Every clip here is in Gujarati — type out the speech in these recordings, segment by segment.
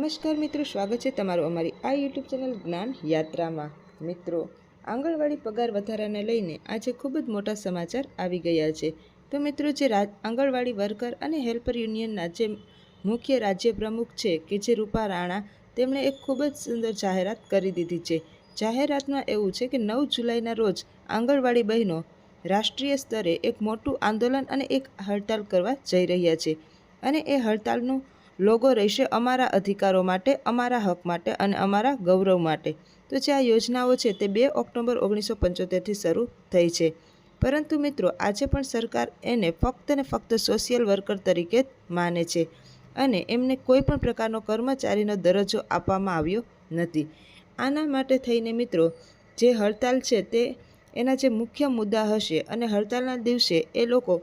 નમસ્કાર મિત્રો, સ્વાગત છે તમારું અમારી આ યુટ્યુબ ચેનલ જ્ઞાન યાત્રામાં. મિત્રો, આંગણવાડી પગાર વધારાને લઈને આજે ખૂબ જ મોટા સમાચાર આવી ગયા છે. તો મિત્રો, જે રાજ આંગણવાડી વર્કર અને હેલ્પર યુનિયનના જે મુખ્ય રાજ્ય પ્રમુખ છે, કે જે રૂપા રાણા, તેમણે એક ખૂબ જ સુંદર જાહેરાત કરી દીધી છે. જાહેરાતમાં એવું છે કે નવ જુલાઈના રોજ આંગણવાડી બહેનો રાષ્ટ્રીય સ્તરે એક મોટું આંદોલન અને એક હડતાલ કરવા જઈ રહ્યા છે. અને એ હડતાલનું લોગો રહેશે અમારા અધિકારો માટે, અમારા હક માટે અને અમારા ગૌરવ માટે. તો જે આ યોજનાઓ છે તે બે ઓક્ટોબર ઓગણીસો પંચોતેરથી શરૂ થઈ છે. પરંતુ મિત્રો, આજે પણ સરકાર એને ફક્ત ને ફક્ત સોશિયલ વર્કર તરીકે માને છે અને એમને કોઈ પણ પ્રકારનો કર્મચારીનો દરજ્જો આપવામાં આવ્યો નથી. આના માટે થઈને મિત્રો, જે હડતાલ છે તે એના જે મુખ્ય મુદ્દા હશે અને હડતાલના દિવસે એ લોકો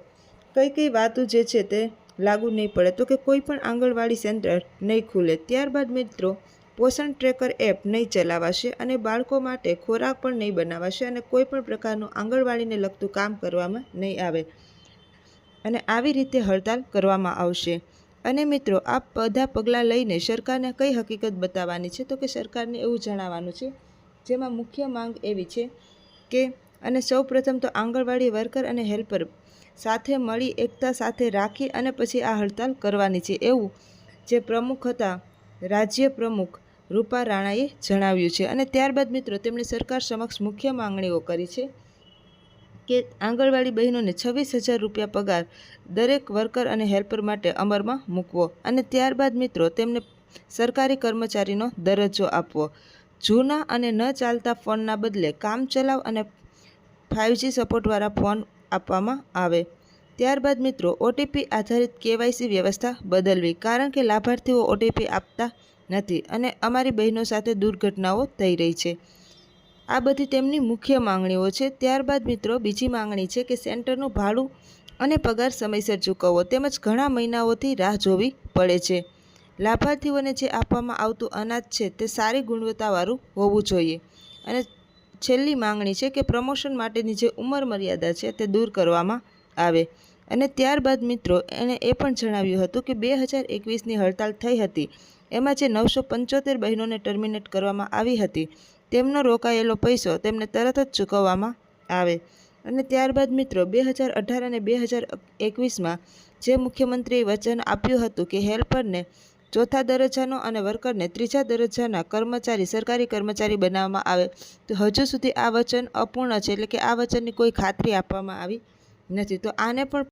કઈ કઈ વાતો જે છે તે લાગુ નહીં પડે તો કે કોઈ પણ આંગણવાડી સેન્ટર નહીં ખુલે. ત્યારબાદ મિત્રો, પોષણ ટ્રેકર એપ નહીં ચલાવાશે અને બાળકો માટે ખોરાક પણ નહીં બનાવાશે અને કોઈ પણ પ્રકારનું આંગણવાડીને લગતું કામ કરવામાં નહીં આવે અને આવી રીતે હડતાલ કરવામાં આવશે. અને મિત્રો, આ બધા પગલાં લઈને સરકારને કઈ હકીકત બતાવવાની છે? તો કે સરકારને એવું જણાવવાનું છે, જેમાં મુખ્ય માંગ એવી છે કે, અને સૌ પ્રથમ તો આંગણવાડી વર્કર અને હેલ્પર સાથે મળી એકતા સાથે રાખી અને પછી આ હડતાલ કરવાની છે. એવું જે પ્રમુખ હતા, રાજ્ય પ્રમુખ રૂપા રાણાએ જણાવ્યું છે. અને ત્યારબાદ મિત્રો, તેમણે સરકાર સમક્ષ મુખ્ય માંગણીઓ કરી છે કે આંગણવાડી બહેનોને છવ્વીસ હજાર રૂપિયા પગાર દરેક વર્કર અને હેલ્પર માટે અમરમાં મૂકવો. અને ત્યારબાદ મિત્રો, તેમને સરકારી કર્મચારીનો દરજ્જો આપવો. જૂના અને ન ચાલતા ફોનના બદલે કામચલાઉ અને ફાઇવજી સપોર્ટવાળા ફોન આપવામાં આવે. ત્યારબાદ મિત્રો ઓટીપી આધારિત કેવાયસી વ્યવસ્થા બદલવી, કારણ કે લાભાર્થીઓ ઓટીપી આપતા નથી અને અમારી બહેનો સાથે દુર્ઘટનાઓ થઈ રહી છે. આ બધી તેમની મુખ્ય માંગણીઓ છે. ત્યારબાદ મિત્રો, બીજી માંગણી છે કે સેન્ટરનું ભાડું અને પગાર સમયસર ચૂકવવો, તેમજ ઘણા મહિનાઓથી રાહ જોવી પડે છે. લાભાર્થીઓને જે આપવામાં આવતું અનાજ છે તે સારી ગુણવત્તાવાળું હોવું જોઈએ અને છેલ્લી માંગણી છે કે પ્રમોશન માટેની જે ઉંમર મર્યાદા છે તે દૂર કરવામાં આવે. અને ત્યારબાદ મિત્રો, એણે એ પણ જણાવ્યું હતું કે બે હજાર એકવીસની હડતાલ થઈ હતી. એમાં જે નવસો પંચોતેર બહેનોને ટર્મિનેટ કરવામાં આવી હતી, તેમનો રોકાયેલો પૈસો તેમને તરત જ ચૂકવવામાં આવે. અને ત્યારબાદ મિત્રો, બે હજાર અઢાર અને બે હજાર એકવીસમાં જે મુખ્યમંત્રીએ વચન આપ્યું હતું કે હેલ્પરને ચોથા દરજ્જાનો અને વર્કરને ત્રીજા દરજ્જાના કર્મચારી, સરકારી કર્મચારી બનાવવામાં આવે. તો હજુ સુધી આ વચન અપૂર્ણ છે, એટલે કે આ વચનની કોઈ ખાતરી આપવામાં આવી નથી. તો આને પણ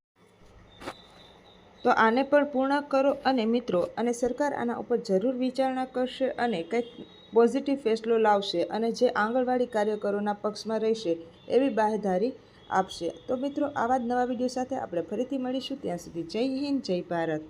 તો આને પણ પૂર્ણ કરો અને મિત્રો, અને સરકાર આના ઉપર જરૂર વિચારણા કરશે અને કંઈક પોઝિટિવ ફેસલો લાવશે અને જે આંગણવાડી કાર્યકરોના પક્ષમાં રહેશે એવી બાહેધારી આપશે. તો મિત્રો, આવા જ નવા વીડિયો સાથે આપણે ફરીથી મળીશું. ત્યાં સુધી જય હિન્દ, જય ભારત.